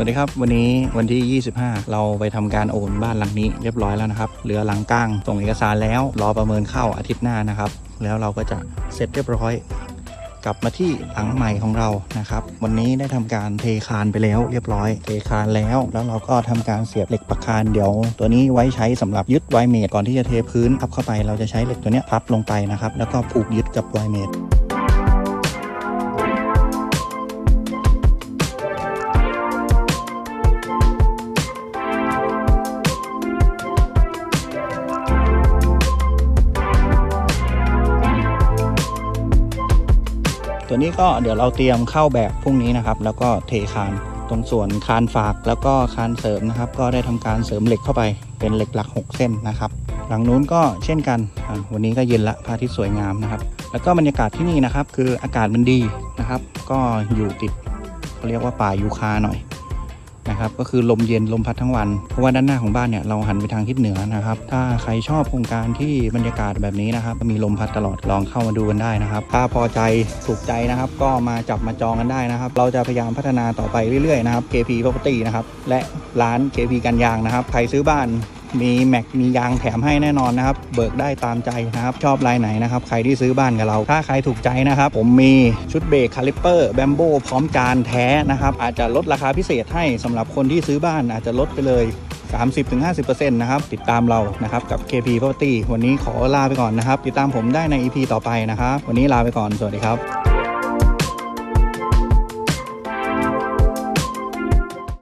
วัสดีครับวันนี้วันที่ 25 เราไปทำการโอนบ้านหลังนี้เรียบร้อยแล้วนะครับเหลือหลังกลางส่งเอกสารแล้วรอประเมินเข้าอาทิตย์หน้านะครับ แล้วเราก็จะเสร็จเรียบร้อย กลับมาที่หลังใหม่ของเรานะครับ วันนี้ได้ทำการเทคานไปแล้วเรียบร้อย เทคานแล้ว แล้วเราก็ทำการเสียบเหล็กประคานเดี๋ยว ตัวนี้ไว้ใช้สำหรับยึดไวเมดก่อนที่จะเทพื้นพับเข้าไปเราจะใช้เหล็กตัวนี้พับลงไปนะครับแล้วก็ผูกยึดกับไวเมด ตัวนี้ก็เดี๋ยวเราเตรียมเข้าแบบพรุ่งนี้นะครับ แล้วก็เทคานตรงส่วนคานฝากแล้วก็คานเสริมนะครับ ก็ได้ทำการเสริมเหล็กเข้าไปเป็นเหล็กหลัก 6 เส้นนะครับ หลังนู้นก็เช่นกันวันนี้ก็เย็นละพระอาทิตย์สวยงามนะครับ แล้วก็บรรยากาศที่นี่นะครับ คืออากาศมันดีนะครับ ก็อยู่ติดเขาเรียกว่าป่ายูคาหน่อย นะครับก็คือลมเย็นลมพัดทั้งวัน เพราะว่าด้านหน้าของบ้านเนี่ยเราหันไปทางทิศเหนือนะครับ ถ้าใครชอบโครงการที่บรรยากาศแบบนี้นะครับมีลมพัดตลอดลองเข้ามาดูกันได้นะครับ ถ้าพอใจถูกใจนะครับ ก็มาจับมาจองกันได้นะครับ เราจะพยายามพัฒนาต่อไปเรื่อยๆนะครับ KP Property นะครับและร้าน KP กันยางนะครับใครซื้อบ้าน มีแม็กมียางแถมให้แน่นอนนะครับ เบิกได้ตามใจนะครับ ชอบลายไหนนะครับ ใครที่ซื้อบ้านกับเรา ถ้าใครถูกใจนะครับ ผมมีชุดเบรกคาลิปเปอร์แบมโบพร้อมจานแท้นะครับ อาจจะลดราคาพิเศษให้สำหรับคนที่ซื้อบ้านอาจจะลดไปเลย 30-50%นะครับ ติดตามเรานะครับกับ KP Property วันนี้ขอลาไปก่อนนะครับ ติดตามผมได้ใน EP ต่อไปนะครับ วันนี้ลาไปก่อน สวัสดีครับ